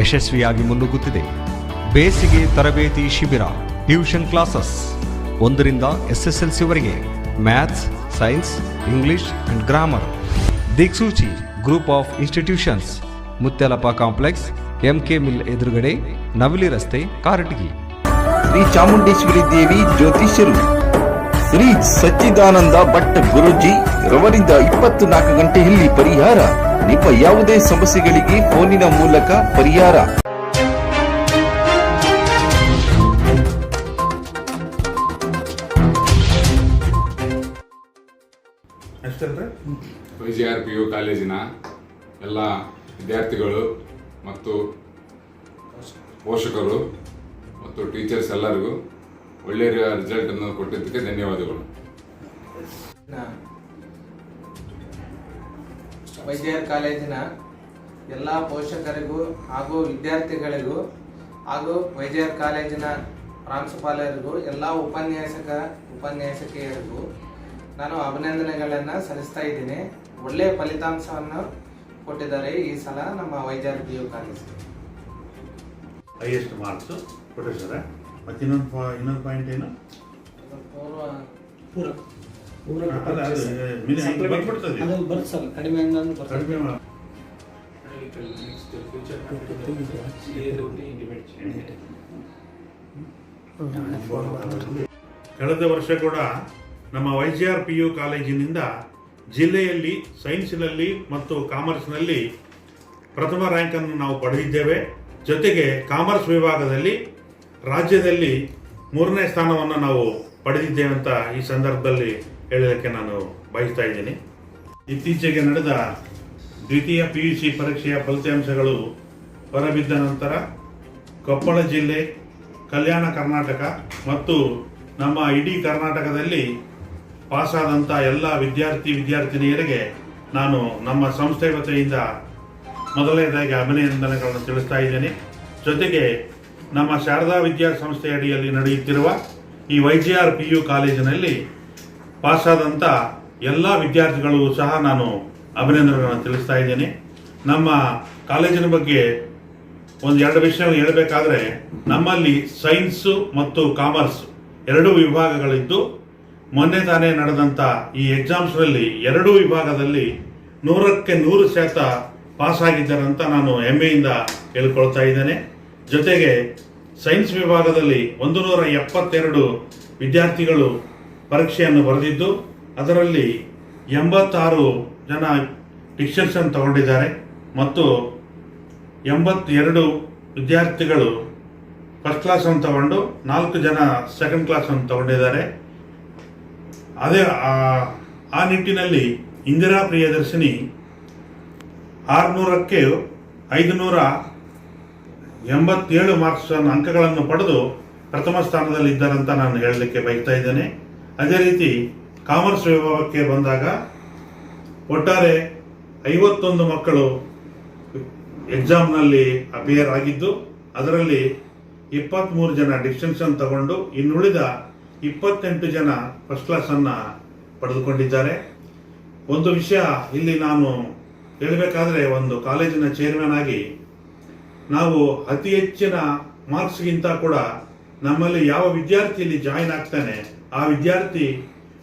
ಯಶಸ್ವಿಯಾಗಿ ಮುನ್ನುಗ್ಗುತ್ತಿದೆ. ಬೇಸಿಗೆ ತರಬೇತಿ ಶಿಬಿರ, ಟ್ಯೂಷನ್ ಕ್ಲಾಸಸ್. ಒಂದರಿಂದ ಎಸ್ಎಸ್ಎಲ್ಸಿವರೆಗೆ maths, science, English and grammar. Diksuchi, group of institutions. Mutyalappa complex, MK mill ಎದುರುಗಡೆ ನವಲಿ ರಸ್ತೆ, ಕಾರಟಗಿ. ಶ್ರೀ ಚಾಮುಂಡೇಶ್ವರಿ ದೇವಿ ಜ್ಯೋತಿಷ್ಯರು. ಶ್ರೀ ಸಚ್ಚಿದಾನಂದ ಭಟ್ ಗುರುಜಿ, ರವರಿಂದ ಇಪ್ಪತ್ತು ನಾಲ್ಕು ಗಂಟೆಯಲ್ಲಿ ಪರಿಹಾರ. ನಿಮ್ಮ ಯಾವುದೇ ಸಮಸ್ಯೆಗಳಿಗೆ ಫೋನಿನ ಮೂಲಕ ಪರಿಹಾರ. Y G R P U ಕಾಲೇಜಿನ ಎಲ್ಲ ವಿದ್ಯಾರ್ಥಿಗಳು ಮತ್ತು ಪೋಷಕರು ಮತ್ತು ಟೀಚರ್ಸ್ ಎಲ್ಲರಿಗೂ ಒಳ್ಳೆಯ ರಿಸಲ್ಟನ್ನು ಕೊಟ್ಟಿದ್ದಕ್ಕೆ ಧನ್ಯವಾದಗಳು. ವೈದ್ಯರ್ ಕಾಲೇಜಿನ ಎಲ್ಲ ಪೋಷಕರಿಗೂ ಹಾಗೂ ವಿದ್ಯಾರ್ಥಿಗಳಿಗೂ ಹಾಗೂ ವೈದ್ಯರ್ ಕಾಲೇಜಿನ ಪ್ರಾಂಶುಪಾಲರಿಗೂ ಎಲ್ಲ ಉಪನ್ಯಾಸಕ ಉಪನ್ಯಾಸಕಿಯರಿಗೂ ನಾನು ಅಭಿನಂದನೆಗಳನ್ನು ಸಲ್ಲಿಸ್ತಾ ಇದ್ದೀನಿ. ಒಳ್ಳೆಯ ಫಲಿತಾಂಶವನ್ನು ಕೊಟ್ಟಿದ್ದಾರೆ. ಈ ಸಲ ನಮ್ಮ Vaidyar P U college. Highest marks. ಕೊಟ್ಟಿದ್ದಾರೆ. ಮತ್ತೆ ಇನ್ನೊಂದು ಇನ್ನೊಂದು ಪಾಯಿಂಟ್ ಏನು? ಪೂರ್ವ. ಅದು ಬರುತ್ತೆ ಸರ್ ಕಡಿಮೆ ಬರ್ತದೆ ಕಳೆದ ವರ್ಷ ಕೂಡ ನಮ್ಮ Y G R P U ಕಾಲೇಜಿನಿಂದ ಜಿಲ್ಲೆಯಲ್ಲಿ ಸೈನ್ಸ್ನಲ್ಲಿ ಮತ್ತು ಕಾಮರ್ಸ್ನಲ್ಲಿ ಪ್ರಥಮ ರ್ಯಾಂಕನ್ನು ನಾವು ಪಡೆದಿದ್ದೇವೆ. ಜೊತೆಗೆ ಕಾಮರ್ಸ್ ವಿಭಾಗದಲ್ಲಿ ರಾಜ್ಯದಲ್ಲಿ ಮೂರನೇ ಸ್ಥಾನವನ್ನು ನಾವು ಪಡೆದಿದ್ದೇವೆ ಅಂತ ಈ ಸಂದರ್ಭದಲ್ಲಿ ಹೇಳೋದಕ್ಕೆ ನಾನು ಬಯಸ್ತಾ ಇದ್ದೀನಿ. ಇತ್ತೀಚೆಗೆ ನಡೆದ ದ್ವಿತೀಯ ಪಿ ಯು ಸಿ ಪರೀಕ್ಷೆಯ ಫಲಿತಾಂಶಗಳು ಹೊರಬಿದ್ದ ನಂತರ ಕೊಪ್ಪಳ ಜಿಲ್ಲೆ, ಕಲ್ಯಾಣ ಕರ್ನಾಟಕ ಮತ್ತು ನಮ್ಮ ಇಡೀ ಕರ್ನಾಟಕದಲ್ಲಿ ಪಾಸಾದಂಥ ಎಲ್ಲ ವಿದ್ಯಾರ್ಥಿ ವಿದ್ಯಾರ್ಥಿನಿಯರಿಗೆ ನಾನು ನಮ್ಮ ಸಂಸ್ಥೆ ವತಿಯಿಂದ ಮೊದಲನೇದಾಗಿ ಅಭಿನಂದನೆಗಳನ್ನು ತಿಳಿಸ್ತಾ ಇದ್ದೇನೆ. ಜೊತೆಗೆ ನಮ್ಮ ಶಾರದಾ ವಿದ್ಯಾಸಂಸ್ಥೆ ಅಡಿಯಲ್ಲಿ ನಡೆಯುತ್ತಿರುವ ಈ Y G R P U ಕಾಲೇಜಿನಲ್ಲಿ ಪಾಸಾದಂಥ ಎಲ್ಲ ವಿದ್ಯಾರ್ಥಿಗಳು ಸಹ ನಾನು ಅಭಿನಂದನೆಗಳನ್ನು ತಿಳಿಸ್ತಾ ಇದ್ದೇನೆ. ನಮ್ಮ ಕಾಲೇಜಿನ ಬಗ್ಗೆ ಒಂದು ಎರಡು ವಿಷಯ ಹೇಳಬೇಕಾದ್ರೆ, ನಮ್ಮಲ್ಲಿ ಸೈನ್ಸು ಮತ್ತು ಕಾಮರ್ಸ್ ಎರಡೂ ವಿಭಾಗಗಳಿದ್ದು, ಮೊನ್ನೆ ತಾನೇ ನಡೆದಂಥ ಈ ಎಕ್ಸಾಮ್ಸ್ನಲ್ಲಿ ಎರಡೂ ವಿಭಾಗದಲ್ಲಿ ನೂರಕ್ಕೆ ನೂರು ಶಾತ ಪಾಸ್ ಆಗಿದ್ದಾರೆ ಅಂತ ನಾನು ಹೆಮ್ಮೆಯಿಂದ ಹೇಳ್ಕೊಳ್ತಾ ಇದ್ದೇನೆ. ಜೊತೆಗೆ ಸೈನ್ಸ್ ವಿಭಾಗದಲ್ಲಿ ಒಂದು ನೂರ ಎಪ್ಪತ್ತೆರಡು ವಿದ್ಯಾರ್ಥಿಗಳು ಪರೀಕ್ಷೆಯನ್ನು ಬರೆದಿದ್ದು, ಅದರಲ್ಲಿ ಎಂಬತ್ತಾರು ಜನ ಡಿಕ್ಷನ್ಸನ್ನು ತಗೊಂಡಿದ್ದಾರೆ ಮತ್ತು ಎಂಬತ್ತೆರಡು ವಿದ್ಯಾರ್ಥಿಗಳು ಫಸ್ಟ್ ಕ್ಲಾಸ್ ಅನ್ನು ತಗೊಂಡು ನಾಲ್ಕು ಜನ ಸೆಕೆಂಡ್ ಕ್ಲಾಸ್ ಅನ್ನು ತಗೊಂಡಿದ್ದಾರೆ. ಅದೇ, ಆ- ಆ ನಿಟ್ಟಿನಲ್ಲಿ ಇಂದಿರಾ ಪ್ರಿಯದರ್ಶಿನಿ ಆರುನೂರಕ್ಕೆ ಐದುನೂರ ಎಂಬತ್ತೇಳು ಮಾರ್ಕ್ಸ್ ಅಂಕಗಳನ್ನು ಪಡೆದು ಪ್ರಥಮ ಸ್ಥಾನದಲ್ಲಿದ್ದಾರಂತ ನಾನು ಹೇಳಲಿಕ್ಕೆ ಬಯಸ್ತಾ ಇದ್ದೇನೆ. ಅದೇ ರೀತಿ ಕಾಮರ್ಸ್ ವಿಭಾಗಕ್ಕೆ ಬಂದಾಗ ಒಟ್ಟಾರೆ ಐವತ್ತೊಂದು ಮಕ್ಕಳು ಎಕ್ಸಾಮ್ನಲ್ಲಿ ಅಪಿಯರ್ ಆಗಿದ್ದು, ಅದರಲ್ಲಿ ಇಪ್ಪತ್ತ್ಮೂರು ಜನ ಡಿಸ್ಟಿಂಕ್ಷನ್ ತಗೊಂಡು ಇನ್ನುಳಿದ ಇಪ್ಪತ್ತೆಂಟು ಜನ ಫಸ್ಟ್ ಕ್ಲಾಸನ್ನು ಪಡೆದುಕೊಂಡಿದ್ದಾರೆ. ಒಂದು ವಿಷಯ ಇಲ್ಲಿ ನಾನು ಹೇಳಬೇಕಾದ್ರೆ, ಒಂದು ಕಾಲೇಜಿನ ಚೇರ್ಮನ್ ಆಗಿ ನಾವು ಅತಿ ಹೆಚ್ಚಿನ ಮಾರ್ಕ್ಸ್ಗಿಂತ ಕೂಡ ನಮ್ಮಲ್ಲಿ ಯಾವ ವಿದ್ಯಾರ್ಥಿ ಇಲ್ಲಿ ಜಾಯಿನ್ ಆಗ್ತಾನೆ, ಆ ವಿದ್ಯಾರ್ಥಿ,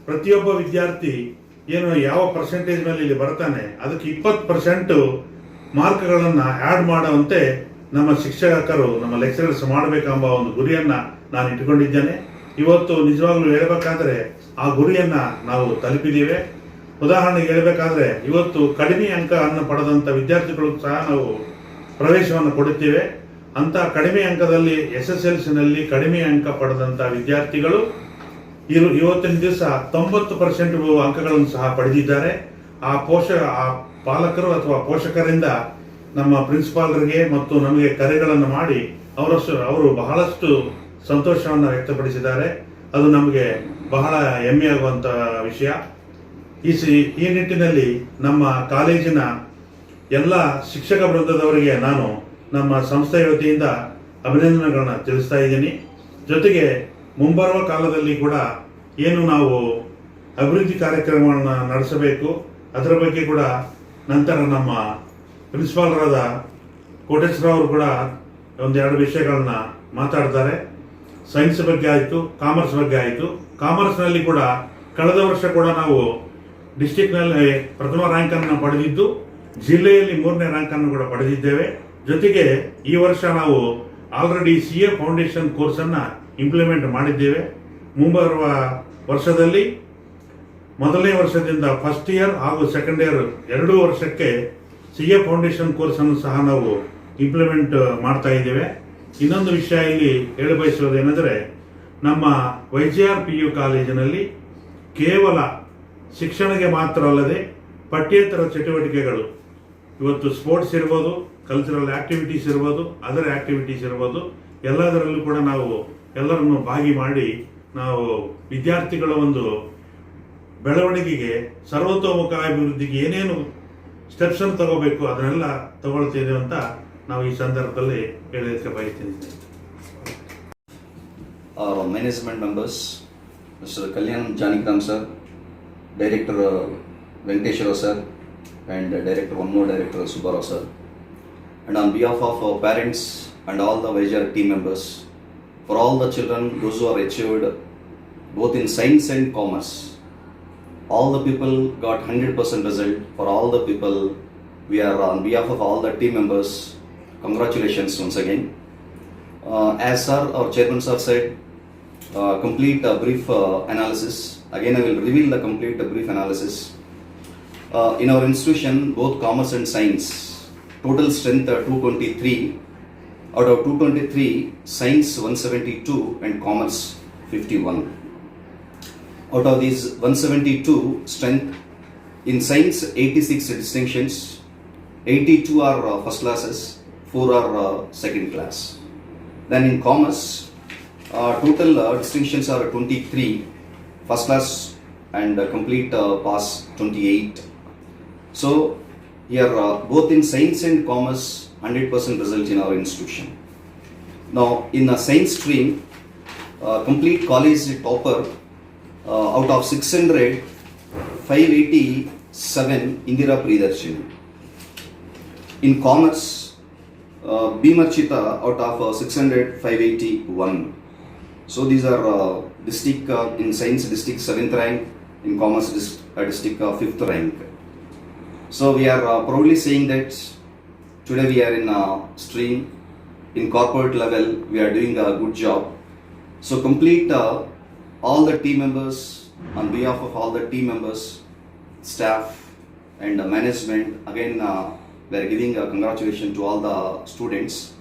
ಪ್ರತಿಯೊಬ್ಬ ವಿದ್ಯಾರ್ಥಿ ಏನು ಯಾವ ಪರ್ಸೆಂಟೇಜ್ ಮೇಲೆ ಇಲ್ಲಿ ಬರ್ತಾನೆ, ಅದಕ್ಕೆ ಇಪ್ಪತ್ತು ಪರ್ಸೆಂಟ್ ಮಾರ್ಕ್ಗಳನ್ನು ಆ್ಯಡ್ ಮಾಡುವಂತೆ ನಮ್ಮ ಶಿಕ್ಷಕರು, ನಮ್ಮ ಲೆಕ್ಚರರ್ಸ್ ಮಾಡಬೇಕೆಂಬ ಒಂದು ಗುರಿಯನ್ನ ನಾನು ಇಟ್ಟುಕೊಂಡಿದ್ದೇನೆ. ಇವತ್ತು ನಿಜವಾಗ್ಲೂ ಹೇಳಬೇಕಾದ್ರೆ ಆ ಗುರಿಯನ್ನ ನಾವು ತಲುಪಿದ್ದೀವಿ. ಉದಾಹರಣೆಗೆ ಹೇಳಬೇಕಾದ್ರೆ ಇವತ್ತು ಕಡಿಮೆ ಅಂಕ ಅನ್ನು ಪಡೆದಂಥ ವಿದ್ಯಾರ್ಥಿಗಳು ಸಹ ನಾವು ಪ್ರವೇಶವನ್ನು ಕೊಡುತ್ತೇವೆ. ಅಂತ ಕಡಿಮೆ ಅಂಕದಲ್ಲಿ ಎಸ್ ಎಸ್ ಎಲ್ ಸಿನಲ್ಲಿ ಕಡಿಮೆ ಅಂಕ ಪಡೆದಂಥ ವಿದ್ಯಾರ್ಥಿಗಳು ಇರು ಇವತ್ತಿನ ದಿವಸ ತೊಂಬತ್ತು ಪರ್ಸೆಂಟ್ ಅಂಕಗಳನ್ನು ಸಹ ಪಡೆದಿದ್ದಾರೆ. ಆ ಪೋಷ ಆ ಪಾಲಕರು ಅಥವಾ ಪೋಷಕರಿಂದ ನಮ್ಮ ಪ್ರಿನ್ಸಿಪಾಲರಿಗೆ ಮತ್ತು ನಮಗೆ ಕರೆಗಳನ್ನು ಮಾಡಿ ಅವರಷ್ಟು ಅವರು ಬಹಳಷ್ಟು ಸಂತೋಷವನ್ನು ವ್ಯಕ್ತಪಡಿಸಿದ್ದಾರೆ. ಅದು ನಮಗೆ ಬಹಳ ಹೆಮ್ಮೆಯಾಗುವಂಥ ವಿಷಯ. ಈ ಈ ನಿಟ್ಟಿನಲ್ಲಿ ನಮ್ಮ ಕಾಲೇಜಿನ ಎಲ್ಲ ಶಿಕ್ಷಕ ವೃಂದದವರಿಗೆ ನಾನು ನಮ್ಮ ಸಂಸ್ಥೆಯ ವತಿಯಿಂದ ಅಭಿನಂದನೆಗಳನ್ನು ತಿಳಿಸ್ತಾ ಇದ್ದೀನಿ. ಜೊತೆಗೆ ಮುಂಬರುವ ಕಾಲದಲ್ಲಿ ಕೂಡ ಏನು ನಾವು ಅಭಿವೃದ್ಧಿ ಕಾರ್ಯಕ್ರಮಗಳನ್ನು ನಡೆಸಬೇಕು, ಅದರ ಬಗ್ಗೆ ಕೂಡ ನಂತರ ನಮ್ಮ ಪ್ರಿನ್ಸಿಪಾಲರಾದ ಕೋಟೇಶ್ವರ ಅವರು ಕೂಡ ಒಂದೆರಡು ವಿಷಯಗಳನ್ನ ಮಾತಾಡ್ತಾರೆ. ಸೈನ್ಸ್ ಬಗ್ಗೆ ಆಯಿತು, ಕಾಮರ್ಸ್ ಬಗ್ಗೆ ಆಯಿತು. ಕಾಮರ್ಸ್ನಲ್ಲಿ ಕೂಡ ಕಳೆದ ವರ್ಷ ಕೂಡ ನಾವು ಡಿಸ್ಟಿಕ್ನಲ್ಲಿ ಪ್ರಥಮ ರ್ಯಾಂಕನ್ನು ಪಡೆದಿದ್ದು, ಜಿಲ್ಲೆಯಲ್ಲಿ ಮೂರನೇ ರ್ಯಾಂಕನ್ನು ಕೂಡ ಪಡೆದಿದ್ದೇವೆ. ಜೊತೆಗೆ ಈ ವರ್ಷ ನಾವು ಆಲ್ರೆಡಿ ಸಿ ಎ ಫೌಂಡೇಶನ್ ಕೋರ್ಸನ್ನು ಇಂಪ್ಲಿಮೆಂಟ್ ಮಾಡಿದ್ದೇವೆ. ಮುಂಬರುವ ವರ್ಷದಲ್ಲಿ ಮೊದಲನೇ ವರ್ಷದಿಂದ ಫಸ್ಟ್ ಇಯರ್ ಹಾಗೂ ಸೆಕೆಂಡ್ ಇಯರ್ ಎರಡೂ ವರ್ಷಕ್ಕೆ ಸಿ ಎ ಫೌಂಡೇಶನ್ ಕೋರ್ಸನ್ನು ಸಹ ನಾವು ಇಂಪ್ಲಿಮೆಂಟ್ ಮಾಡ್ತಾ ಇದ್ದೇವೆ. ಇನ್ನೊಂದು ವಿಷಯ ಇಲ್ಲಿ ಹೇಳ ಬಯಸುವುದೇನೆಂದರೆ ನಮ್ಮ Y G R P U ಕಾಲೇಜಿನಲ್ಲಿ ಕೇವಲ ಶಿಕ್ಷಣಕ್ಕೆ ಮಾತ್ರ ಅಲ್ಲದೆ ಪಠ್ಯೇತರ ಚಟುವಟಿಕೆಗಳು ಇವತ್ತು ಸ್ಪೋರ್ಟ್ಸ್ ಇರ್ಬೋದು ಕಲ್ಚರಲ್ ಆಕ್ಟಿವಿಟೀಸ್ ಇರ್ಬೋದು ಅದರ್ ಆಕ್ಟಿವಿಟೀಸ್ ಇರ್ಬೋದು ಎಲ್ಲದರಲ್ಲೂ ಕೂಡ ನಾವು ಎಲ್ಲರನ್ನು ಭಾಗಿ ಮಾಡಿ ನಾವು ವಿದ್ಯಾರ್ಥಿಗಳ ಒಂದು ಬೆಳವಣಿಗೆಗೆ ಸರ್ವತೋಮುಖ ಅಭಿವೃದ್ಧಿಗೆ ಏನೇನು ಸ್ಟೆಪ್ಸ್ ಅನ್ನು ತಗೋಬೇಕು ಅದನ್ನೆಲ್ಲ ತಗೊಳ್ತೇವೆ ಅಂತ ನಾವು ಈ ಸಂದರ್ಭದಲ್ಲಿ ಹೇಳಲಿಕ್ಕೆ ಬಯಸ್ತೀನಿ management management members, Kalyan Kalyan sir director Venkateshwara sir and Director, one more Director Subbarao sir. And on behalf of our parents and all the Vajar team members, for all the children, those who are achieved both in science and commerce, all the people got 100% result. For all the people, we are on behalf of all the team members, congratulations once again. Uh, as sir, our chairman sir said, uh, complete uh, brief uh, analysis. Again, I will reveal the complete uh, brief analysis. Uh, in our institution, both commerce and science, total strength are 223. Out of 223, science 172 and commerce 51. Out of these 172 strength, in science 86 distinctions, 82 are uh, first classes, 4 are uh, second class. Then in commerce, uh, total uh, distinctions are 23, first class and uh, complete uh, pass 28. So here uh, both in science and commerce 100% result in our institution. Now in the science stream, uh, complete college topper uh, out of 600, 587 Indira Priyadarshini. In commerce, uh, B out of uh, 600, 581. So these are uh, district uh, in science district 7th rank, in commerce uh, district uh, 5th rank. So we are uh, proudly saying that today we are in a stream, in corporate level we are doing a good job. So complete uh, all the team members on behalf of all the team members, staff and uh, management again uh, we are giving a congratulation to all the students.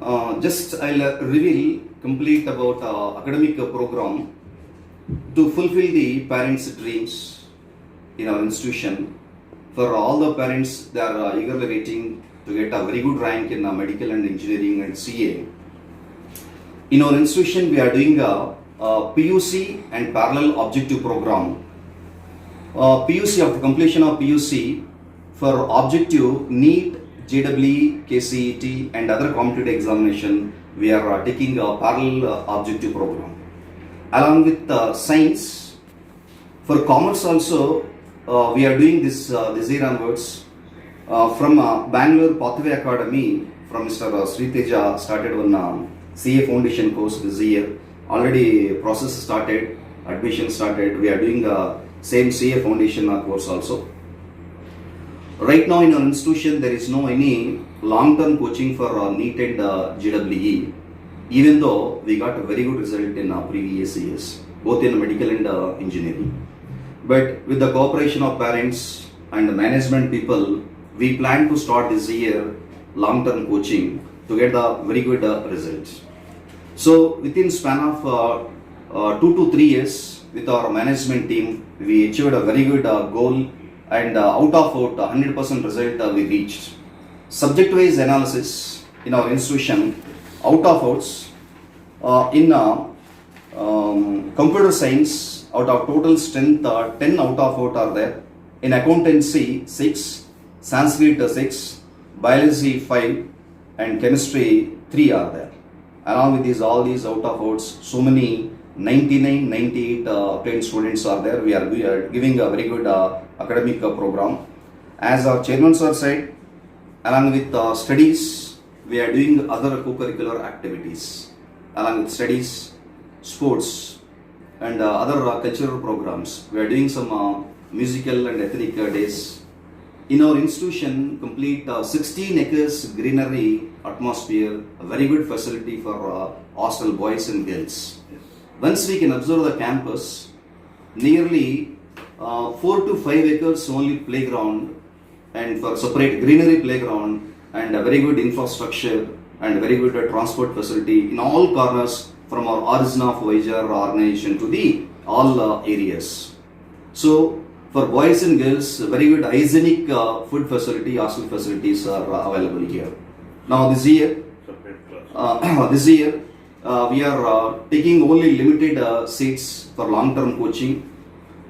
Uh, just I'll uh, reveal complete about uh, academic uh, program to fulfill the parents' dreams in our institution. For all the parents, they are eagerly waiting to get a very good rank in medical and engineering and CA. In our institution, we are doing a, a PUC and parallel objective program. Uh, PUC after completion of PUC for objective NEET, JEE, KCET, and other competitive examination, we are uh, taking a parallel uh, objective program. Along with uh, science, for commerce also, we are doing this uh, this year onwards. Uh, from uh, Bangalore Pathway Academy, from Mr. Uh, Sri Teja started one uh, CA foundation course this year. Already process started, admission started. We are doing the same CA foundation uh, course also. Right now in our institution, there is no any long-term coaching for uh, NEET and uh, JEE, even though we got a very good result in uh, previous years, both in medical and uh, engineering. But with the cooperation of parents and management people, we plan to start this year long-term coaching to get the very good uh, results. So within span of uh, uh, two to three years, with our management team, we achieved a very good uh, goal, and uh, out of out, 100% result uh, we reached. Subject-wise analysis in our institution, out of outs, uh, in uh, um, computer science, out of total strength, uh, 10 out of out are there. In accountancy, 6, Sanskrit, uh, 6, biology, 5, and chemistry, 3 are there. Along with these, all these out of outs, so many 99, 98 uh, students are there. We are, we are giving a very good uh, academic uh, program. As our chairman sir said, along with uh, studies, we are doing other co-curricular activities. Along with studies, sports, and uh, other uh, cultural programs. We are doing some uh, musical and ethnic days. In our institution, complete uh, 16 acres greenery atmosphere, a very good facility for hostel boys and girls. Once we can observe the campus, nearly uh, 4 to 5 acres only playground and for separate greenery playground and a very good infrastructure and very good uh, transport facility in all corners from our origin of Vijar organization to the all uh, areas. So for boys and girls, very good hygienic uh, food facility, hostel facilities are uh, available here. Now this year, uh, this year uh, we are uh, taking only limited uh, seats for long term coaching.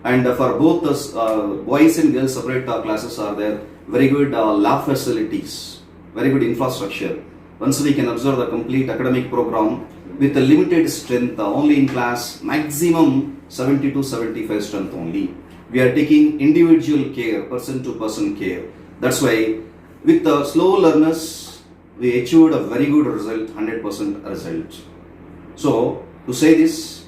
And uh, for both the uh, boys and girls separate uh, classes are there. Very good uh, lab facilities. Very good infrastructure. Once we can observe the complete academic program with a limited strength only in class maximum 70 to 75 strength only we are taking individual care person to person care that's why with the slow learners we achieved a very good result 100% result so to say this,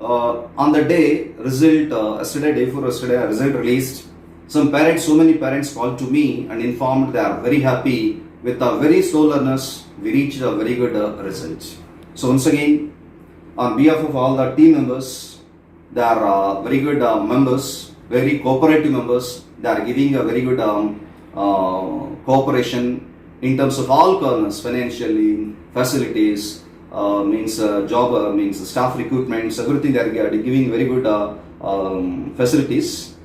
uh, on the day result uh, yesterday, day before yesterday, result released. Some parents, so many parents called to me and informed they are very happy with the very slow learners. We reached a very good uh, result. So once again, on behalf of all the team members, they are uh, very good uh, members, very cooperative members. They are giving a very good um, uh, cooperation in terms of all corners, financially, facilities, uh, means uh, job, uh, means staff recruitments, everything they are giving very good uh, um, facilities.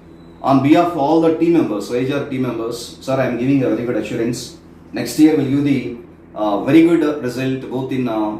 On behalf of all the team members, HR team members, sir, I am giving a very good assurance. Next year will give the uh, very good result both in uh,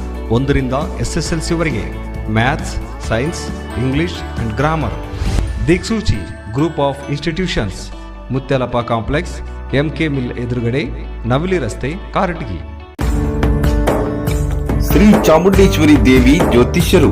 ಒಂದರಿಂದ S S L ಸಿವರೆಗೆ maths, science, English and grammar. Diksuchi, group of institutions. Mutyalappa complex M K mill ಎದುರುಗಡೆ ನವಲಿ ರಸ್ತೆ, ಕಾರಟಗಿ. ಶ್ರೀ ಚಾಮುಂಡೇಶ್ವರಿ ದೇವಿ ಜ್ಯೋತಿಷ್ಯರು.